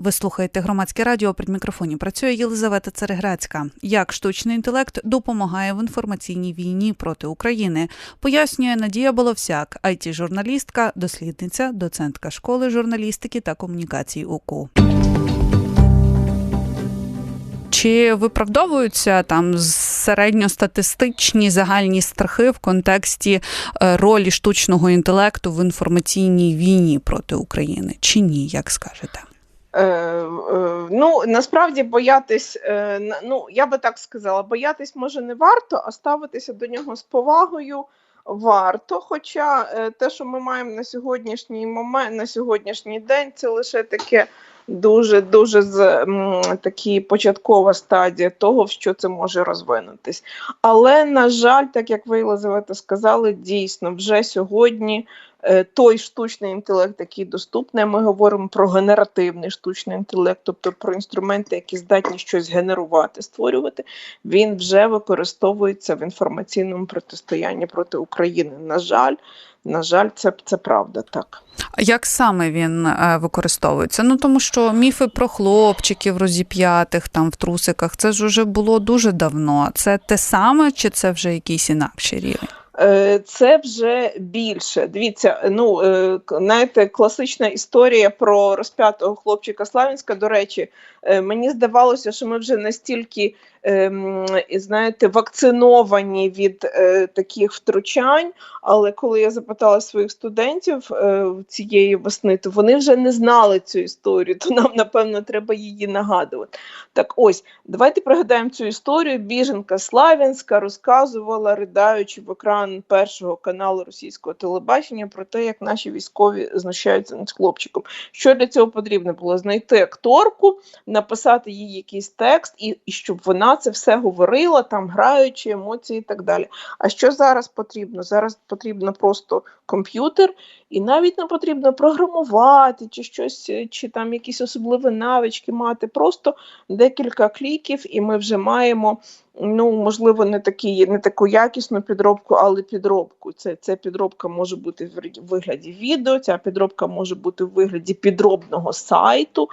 Ви слухаєте громадське радіо. При мікрофоні працює Єлизавета Цереграцька. Як штучний інтелект допомагає в інформаційній війні проти України, пояснює Надія Боломсяк, it журналістка дослідниця, доцентка школи журналістики та комунікацій УКУ. Чи виправдовуються там середньостатистичні загальні страхи в контексті е, ролі штучного інтелекту в інформаційній війні проти України? Чи ні, як скажете? Е, е, ну насправді боятись, е, ну я би так сказала, боятись може не варто, а ставитися до нього з повагою варто. Хоча е, те, що ми маємо на сьогоднішній момент, на сьогоднішній день, це лише таке дуже дуже з м, такі початкова стадія того, в що це може розвинутись. Але на жаль, так як ви Єлизавета сказали, дійсно вже сьогодні. Е, Той штучний інтелект, який доступний, ми говоримо про генеративний штучний інтелект, тобто про інструменти, які здатні щось генерувати, створювати, він вже використовується в інформаційному протистоянні проти України. На жаль, на жаль, це, це правда так. Як саме він е, використовується? Ну тому що міфи про хлопчиків розіп'ятих там в трусиках, це ж уже було дуже давно. Це те саме, чи це вже якийсь інакший рівень? Е, Це вже більше. Дивіться, ну е, знаєте, класична історія про розп'ятого хлопчика Славінська. До речі, е, мені здавалося, що ми вже настільки знаєте, вакциновані від е, таких втручань. Але коли я запитала своїх студентів е, цієї весни, то вони вже не знали цю історію, то нам напевно треба її нагадувати. Так ось, давайте пригадаємо цю історію. Біженка Славянська розказувала, ридаючи в екран першого каналу російського телебачення про те, як наші військові знущаються над хлопчиком. Що для цього потрібно було? Знайти акторку, написати їй якийсь текст, і, і щоб вона це все говорила, там граючи емоції і так далі. А що зараз потрібно? Зараз потрібно просто комп'ютер, і навіть не потрібно програмувати чи щось, е, чи там якісь особливі навички мати. Просто декілька кліків, і ми вже маємо. Ну, можливо, не такі, не таку якісну підробку, але підробку. Це, це підробка може бути в вигляді відео, ця підробка може бути в вигляді підробного сайту,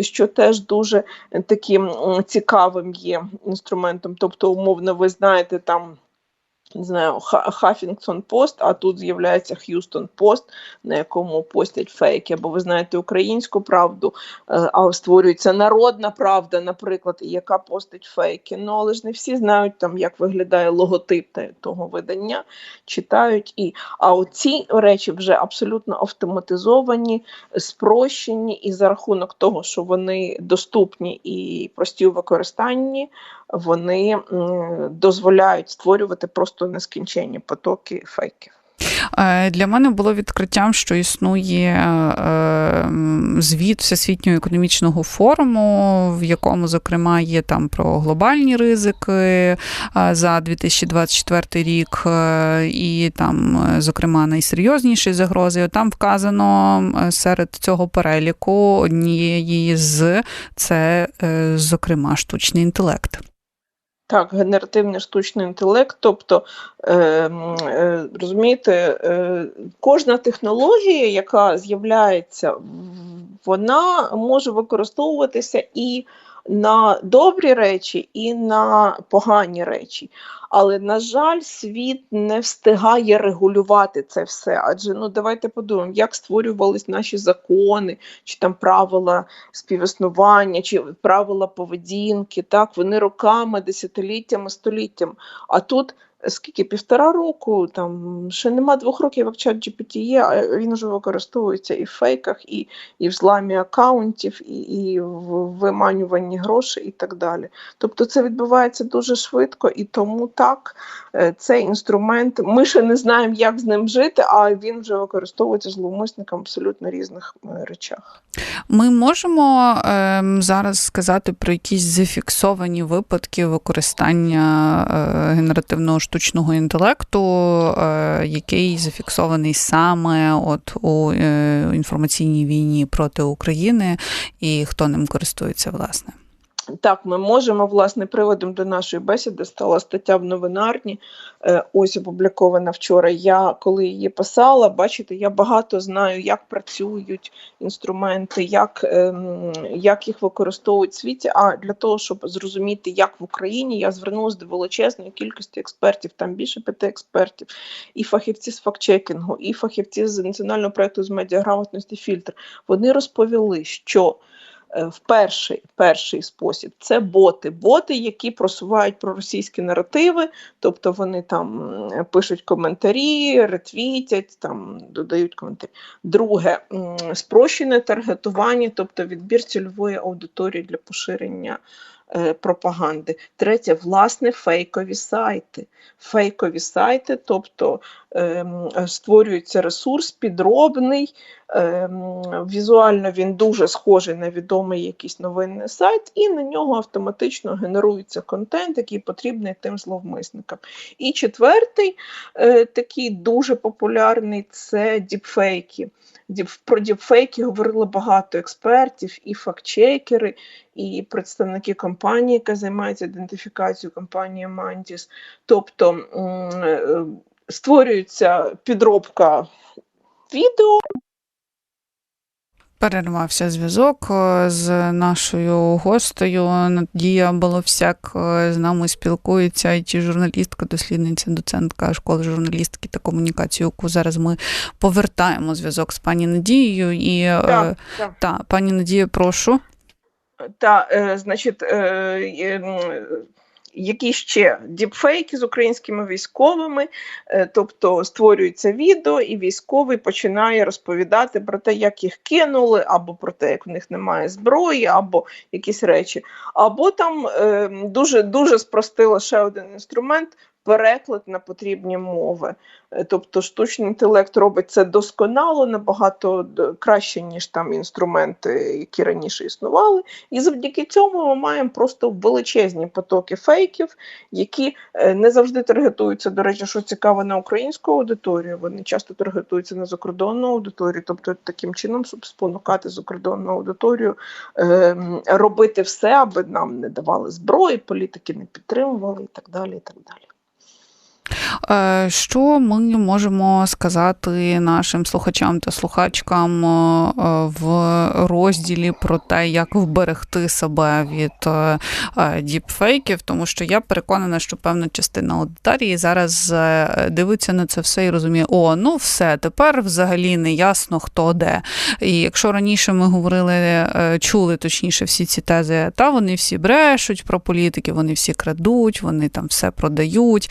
що теж дуже таким цікавим є інструментом. Тобто, умовно, ви знаєте там. Не знаю, Хафінгтон Пост, а тут з'являється Х'юстон Пост, на якому постять фейки, або ви знаєте українську правду, е, а створюється народна правда, наприклад, яка постить фейки. Ну але ж не всі знають там, як виглядає логотип того видання, читають і. А оці речі вже абсолютно автоматизовані, спрощені, і за рахунок того, що вони доступні і прості у використанні, вони дозволяють створювати просто нескінченні потоки фейків. Е, Для мене було відкриттям, що існує е, звіт Всесвітнього економічного форуму, в якому, зокрема, є там про глобальні ризики е, за 2024 рік, і там, зокрема, найсерйозніші загрози. Там вказано серед цього переліку однієї з це, зокрема, штучний інтелект. Так, генеративний штучний інтелект, тобто, е, е, розумієте, е, кожна технологія, яка з'являється, вона може використовуватися і на добрі речі, і на погані речі. Але, на жаль, світ не встигає регулювати це все. Адже ну давайте подумаємо, як створювались наші закони, чи там правила співіснування, чи правила поведінки. Так, вони роками, десятиліттями, століттями. А тут скільки півтора року, там ще нема двох років, як чат GPT є, а він вже використовується і в фейках, і, і в зламі акаунтів, і, і в виманюванні грошей, і так далі. Тобто це відбувається дуже швидко, і тому так е, цей інструмент. Ми ще не знаємо, як з ним жити, а він вже використовується зловмисникам абсолютно різних е, речах. Ми можемо ем, зараз сказати про якісь зафіксовані випадки використання е, генеративного штучного інтелекту, е, який зафіксований саме от у е, інформаційній війні проти України, і хто ним користується власне. Так, ми можемо, власне, приводом до нашої бесіди стала стаття в новинарні. е, Ось опублікована вчора. Я коли її писала, бачите, я багато знаю, як працюють інструменти, як, ем, як їх використовують в світі. А для того, щоб зрозуміти, як в Україні, я звернулася до величезної кількості експертів, там більше п'яти експертів, і фахівці з фактчекінгу, і фахівці з національного проєкту з медіаграмотності фільтр. Вони розповіли, що в перший, перший спосіб це боти. Боти, які просувають проросійські наративи, тобто вони там пишуть коментарі, ретвітять, там додають коментарі. Друге, спрощене таргетування, тобто відбір цільової аудиторії для поширення. е, Пропаганди. Третє, власне, фейкові сайти. Фейкові сайти, тобто ем, створюється ресурс підробний, візуально він дуже схожий на відомий якийсь новинний сайт, і на нього автоматично генерується контент, який потрібний тим зловмисникам. І четвертий, е, такий дуже популярний це діпфейки. Про діпфейки говорили багато експертів, і фактчекери, і представники компанії, яка займається ідентифікацією компанії Mantis. Тобто е, створюється підробка відео. Перервався зв'язок е, з нашою гостею. Надія Боломсяк е, з нами спілкується. it журналістка, дослідниця, доцентка школи журналістики та комунікації. яку зараз ми повертаємо зв'язок з пані Надією. І е, Так, так. та пані Надія, прошу. Та, значить, які ще діпфейки з українськими військовими, е, тобто створюється відео, і військовий починає розповідати про те, як їх кинули, або про те, як в них немає зброї, або якісь речі. Або там е, дуже, дуже спростило ще один інструмент. Переклад на потрібні мови, Е, тобто штучний інтелект робить це досконало, набагато краще, ніж там інструменти, які раніше існували. І завдяки цьому ми маємо просто величезні потоки фейків, які е, не завжди таргетуються, до речі, що цікаво на українську аудиторію. Вони часто таргетуються на закордонну аудиторію, тобто таким чином, щоб спонукати закордонну аудиторію е, робити все, аби нам не давали зброї, політики не підтримували і так далі. І так далі. Е, Що ми можемо сказати нашим слухачам та слухачкам е, в розділі про те, як вберегти себе від е, діпфейків? Тому що я переконана, що певна частина аудиторії зараз дивиться на це все і розуміє, о, ну все, тепер взагалі не ясно хто де. І якщо раніше ми говорили, чули точніше всі ці тези, та вони всі брешуть про політики, вони всі крадуть, вони там все продають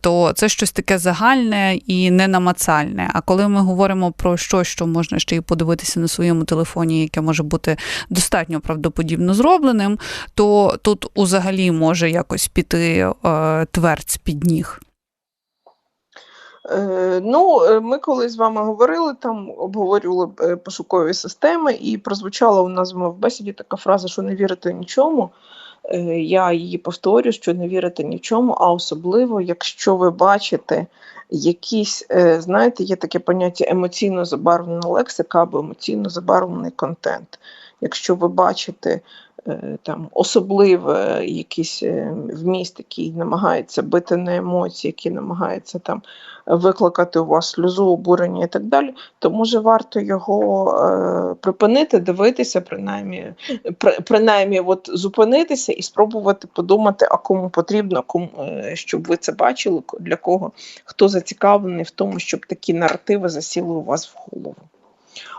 то це щось таке загальне і ненамацальне. А коли ми говоримо про щось, що можна ще й подивитися на своєму телефоні, яке може бути достатньо правдоподібно зробленим, то тут взагалі може якось піти е, твердь під ніг. Е, Ну, е, ми коли з вами говорили, там обговорювали пошукові системи, і прозвучала у нас в бесіді така фраза, що не вірити нічому. Е, Я її повторю, що не вірити ні в чому, а особливо, якщо ви бачите якісь, е, знаєте, є таке поняття емоційно забарвлена лексика або емоційно забарвлений контент. Якщо ви бачите там особливе якийсь е, вміст, який намагається бити на емоції, який намагається там викликати у вас сльозу, обурення і так далі, то може варто його е, припинити, дивитися, принаймні, при, принаймні от зупинитися і спробувати подумати, а кому потрібно, кому, е, щоб ви це бачили, для кого, хто зацікавлений в тому, щоб такі наративи засіли у вас в голову.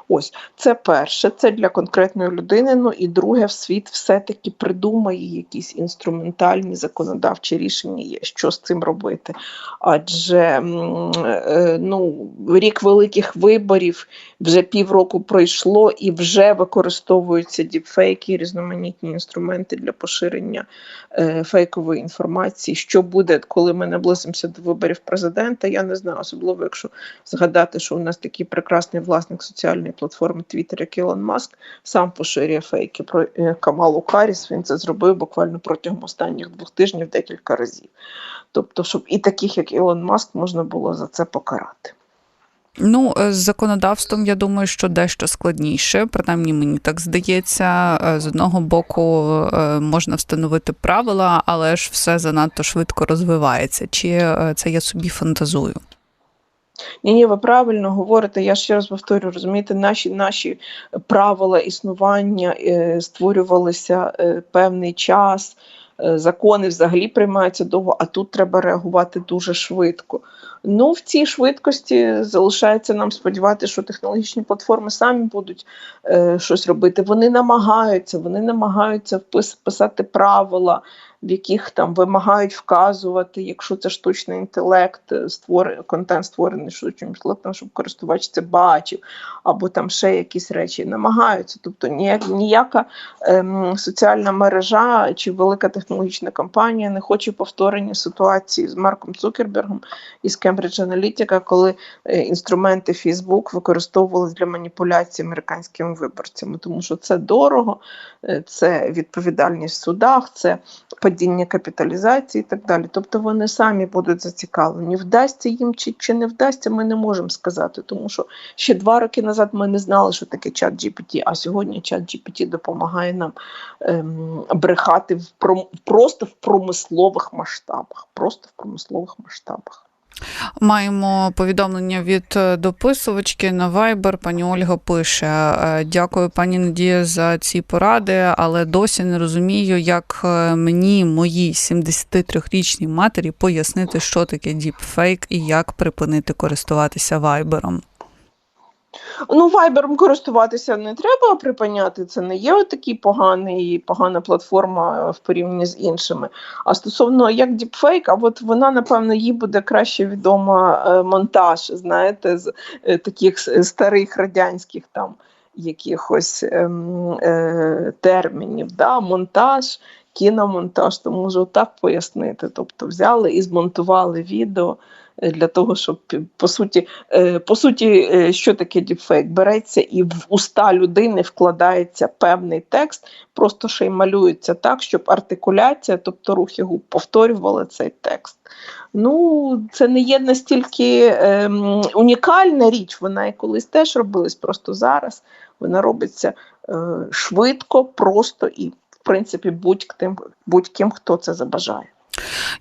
Ось це перше, це для конкретної людини. Ну і друге, в світ все-таки придумає якісь інструментальні законодавчі рішення, що з цим робити. Адже е, ну, рік великих виборів вже півроку пройшло і вже використовуються діпфейки, різноманітні інструменти для поширення е, фейкової інформації. Що буде, коли ми наблизимося до виборів президента? Я не знаю, особливо якщо згадати, що у нас такий прекрасний власник соціальної платформи Twitter, як Ілон Маск, сам поширює фейки про е, Камалу Каріс. Він це зробив буквально протягом останніх двох тижнів декілька разів. Тобто, щоб і таких, як Ілон Маск, можна було за це покарати. Ну, е, з законодавством, я думаю, що дещо складніше, принаймні мені так здається. Е, З одного боку е, можна встановити правила, але ж все занадто швидко розвивається. Чи це я собі фантазую? Ні, ні, ви правильно говорите. Я ще раз повторю, розумієте, наші наші правила існування е, створювалися е, певний час. е, Закони взагалі приймаються довго, а тут треба реагувати дуже швидко. Ну, в цій швидкості залишається нам сподіватися, що технологічні платформи самі будуть е, щось робити. Вони намагаються, вони намагаються писати правила, в яких там вимагають вказувати, якщо це штучний інтелект, е, контент створений штучним інтелектом, щоб користувач це бачив, або там ще якісь речі намагаються. Тобто ніяк, ніяка ем, соціальна мережа чи велика технологічна компанія не хоче повторення ситуації з Марком Цукербергом із Cambridge Analytica, коли е, інструменти Facebook використовувалися для маніпуляції американськими виборцями, тому що це дорого, е, це відповідальність в судах, це падіння капіталізації і так далі. Тобто вони самі будуть зацікавлені. Вдасться їм чи, чи не вдасться, ми не можемо сказати, тому що ще два роки назад ми не знали, що таке чат GPT, а сьогодні чат GPT допомагає нам ем, брехати в пром, просто в промислових масштабах. Просто в промислових масштабах. Маємо повідомлення від е, дописувачки на Viber. Пані Ольга пише: е, Дякую, пані Надія, за ці поради, але досі не розумію, як е, мені, моїй 73-річній матері, пояснити, що таке діпфейк і як припинити користуватися Вайбером. Ну, вайбером користуватися не треба припиняти. Це не є такий поганий, погана платформа в порівнянні з іншими. А стосовно як діпфейк, а от вона, напевно, їй буде краще відома е, монтаж, знаєте, з е, таких старих радянських там якихось ем, е, термінів. Да? Монтаж, кіномонтаж, то можу так пояснити. Тобто взяли і змонтували відео. Для того, щоб по суті, е, по суті, е, що таке діпфейк? Береться і в уста людини вкладається певний текст, просто ще й малюється так, щоб артикуляція, тобто рухи губ, повторювали цей текст. Ну, це не є настільки ем, унікальна річ, вона і колись теж робилась, просто зараз вона робиться е, швидко, просто і, в принципі, будь-ким, будь-ким, хто це забажає.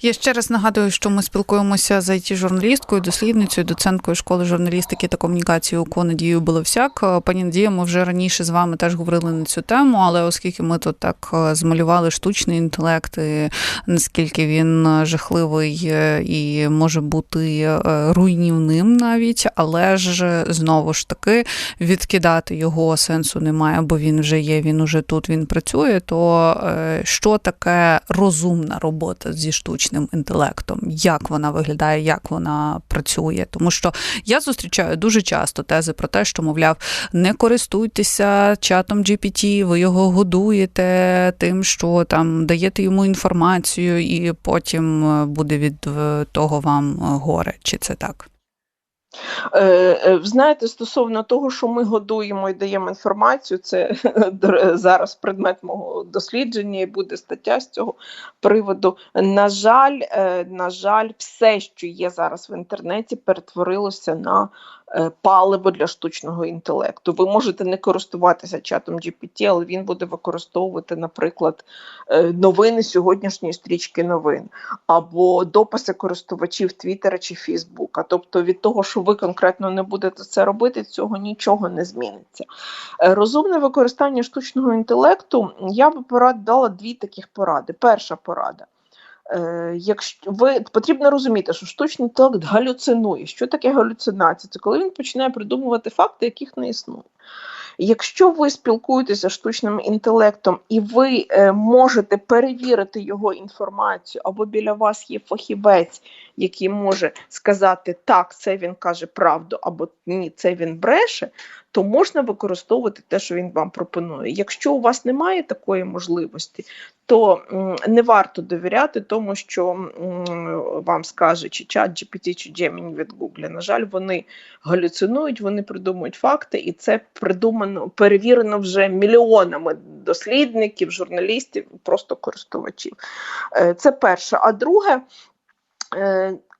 Я ще раз нагадую, що ми спілкуємося з it журналісткою, дослідницею, доценткою школи журналістики та комунікації УКО Надією Боломсяк. Пані Надія, ми вже раніше з вами теж говорили на цю тему, але оскільки ми тут так е, змалювали штучний інтелект, і наскільки він е, жахливий е, і може бути е, руйнівним навіть, але ж знову ж таки відкидати його сенсу немає, бо він вже є, він уже тут, він працює. То е, що таке розумна робота зі штучним інтелектом? Як вона виглядає, як вона працює? Тому що я зустрічаю дуже часто тези про те, що мовляв, не користуйтеся чатом GPT, ви його годуєте тим, що там даєте йому інформацію, і потім е, буде від е, того вам е, горе. Чи це так? Е, е, Знаєте, стосовно того, що ми годуємо і даємо інформацію, це зараз предмет мого дослідження і буде стаття з цього приводу. На жаль, е, на жаль, все, що є зараз в інтернеті, перетворилося на паливо для штучного інтелекту. Ви можете не користуватися чатом GPT, але він буде використовувати, наприклад, е, новини сьогоднішньої стрічки новин або дописи користувачів Твіттера чи Фейсбука. Тобто від того, що ви конкретно не будете це робити, цього нічого не зміниться. Е, Розумне використання штучного інтелекту я би порад дала дві таких поради. Перша порада. Е, Якщо ви потрібно розуміти, що штучний інтелект галюцинує. Що таке галюцинація? Це коли він починає придумувати факти, яких не існує. Якщо ви спілкуєтеся з штучним інтелектом і ви е, можете перевірити його інформацію, або біля вас є фахівець, який може сказати так, це він каже правду, або ні, це він бреше, то можна використовувати те, що він вам пропонує. Якщо у вас немає такої можливості, то не варто довіряти тому, що вам скаже чи чат GPT, чи Gemini від Google. На жаль, вони галюцинують, вони придумують факти, і це придумано, перевірено вже мільйонами дослідників, журналістів, просто користувачів. Е, Це перше. А друге.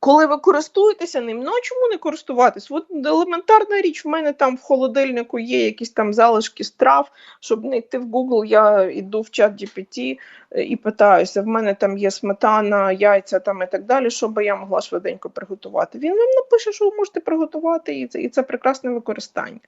Коли ви користуєтеся ним, ну а чому не користуватись? От елементарна річ, в мене там в холодильнику є якісь там залишки страв, щоб не йти в Google, я йду в чат GPT е, і питаюся, в мене там є сметана, яйця там і так далі, що би я могла швиденько приготувати. Він вам напише, що ви можете приготувати, і це, і це прекрасне використання.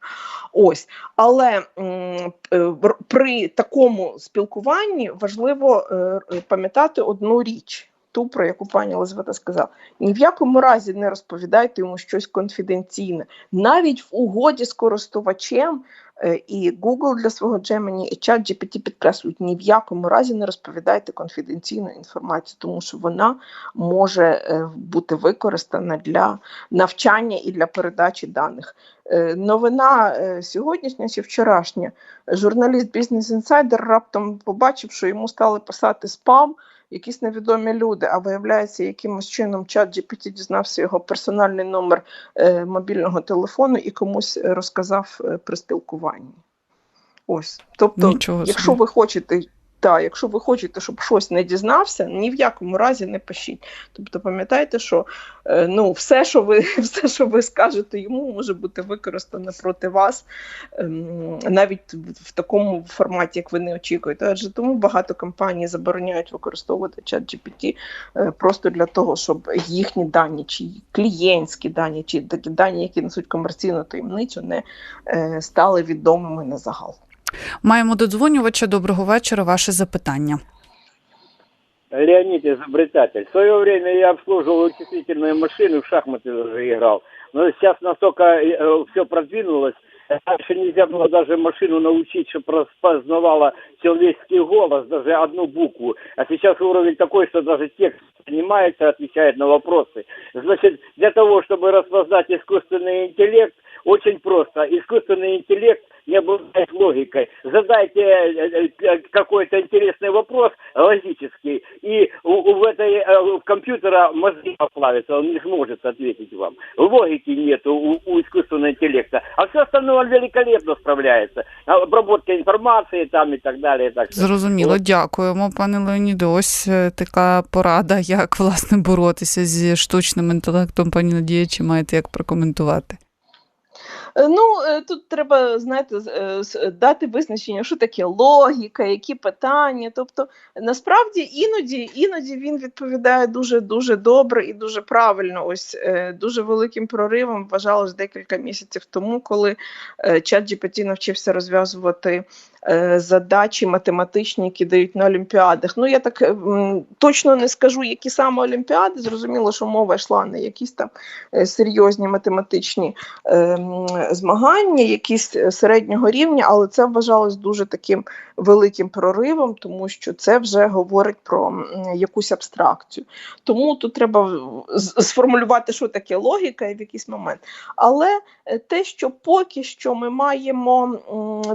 Ось, але м, е, при такому спілкуванні важливо е, пам'ятати одну річ. Ту, про яку пані Елизавета сказала, ні в якому разі не розповідайте йому щось конфіденційне. Навіть в угоді з користувачем е, і Google для свого Gemini, і ChatGPT підкреслюють, ні в якому разі не розповідайте конфіденційну інформацію, тому що вона може е, бути використана для навчання і для передачі даних. Е, Новина сьогоднішня чи вчорашня. Журналіст Business Insider раптом побачив, що йому стали писати спам якісь невідомі люди, а виявляється, якимось чином чат GPT дізнався його персональний номер е, мобільного телефону і комусь е, розказав е, при спілкуванні. Ось. Тобто, Нічого якщо собі. ви хочете. Так, якщо ви хочете, щоб щось не дізнався, ні в якому разі не пишіть. Тобто пам'ятайте, що е, ну, все, що ви, все, що ви скажете йому, може бути використане проти вас ем, навіть в- в такому форматі, як ви не очікуєте. Адже тому багато компаній забороняють використовувати чат GPT е, просто для того, щоб їхні дані, чи клієнтські дані, чи такі дані, які несуть комерційну таємницю, не е, стали відомими на загал. Маємо додзвонювача. Доброго вечора. Ваше запитання. Леонид изобретатель. В свое время я обслуживал вычислительные машины, в шахматы даже играл. Но сейчас настолько все продвинулось, раньше нельзя было даже машину научить, чтобы распознавала человеческий голос, даже одну букву. А сейчас уровень такой, что даже текст понимается, отвечает на вопросы. Значит, для того, чтобы распознать искусственный интеллект, очень просто. Искусственный интеллект не обладает логикой. Задайте э, э, какой-то интересный вопрос логический, и у, у в этой э, у компьютера мозги поплавятся, он не сможет ответить вам. Логики нет у, у искусственного интеллекта, а все остальное он великолепно справляется. Обработка информации там и так далее. И так далее. Зрозуміло, От. дякуємо, пане Леоніде. Ось е, така порада, як власне боротися зі штучним інтелектом. Пані Надія, чи маєте як прокоментувати? Е, Ну, е, тут треба, знаєте, е, дати визначення, що таке логіка, які питання. Тобто, насправді іноді, іноді він відповідає дуже дуже добре і дуже правильно. Ось дуже великим проривом вважалось декілька місяців тому, коли е, ChatGPT навчився розв'язувати задачі математичні, які дають на олімпіадах. Ну, я так точно не скажу, які саме олімпіади. Зрозуміло, що мова йшла не якісь там серйозні математичні ем, змагання, якісь середнього рівня, але це вважалось дуже таким великим проривом, тому що це вже говорить про якусь абстракцію. Тому тут треба сформулювати, що таке логіка і в якийсь момент. Але е, те, що поки що ми маємо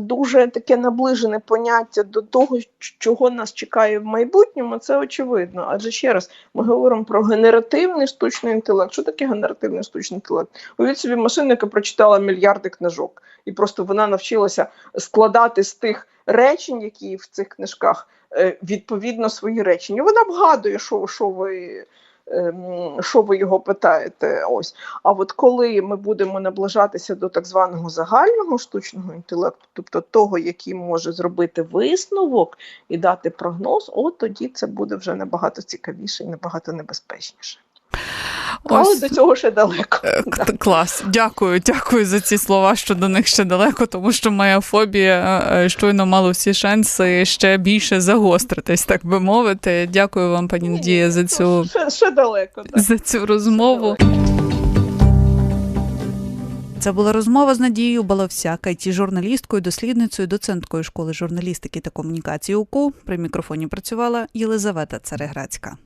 дуже таке наближене поняття до того, чого нас чекає в майбутньому, це очевидно. Адже ще раз ми говоримо про генеративний штучний інтелект. Що таке генеративний штучний інтелект? Уявіть собі машину, яка прочитала мільярди книжок, і просто вона навчилася складати з тих речень, які в цих книжках, е, відповідно свої речення. Вона вгадує, що, що ви. ем, Що ви його питаєте? Ось. А от коли ми будемо наближатися до так званого загального штучного інтелекту, тобто того, який може зробити висновок і дати прогноз, от тоді це буде вже набагато цікавіше і набагато небезпечніше. Але до цього ще далеко. е, клас. Дякую, дякую за ці слова, що до них ще далеко, тому що моя фобія е, щойно мало всі шанси ще більше загостритись, так би мовити. Дякую вам, пані Надія, за цю ще, ще далеко. Так. за цю розмову. Це була розмова з Надією Баловсяк, it журналісткою, дослідницею, доценткою школи журналістики та комунікації УКУ. При мікрофоні працювала Єлизавета Цареградська.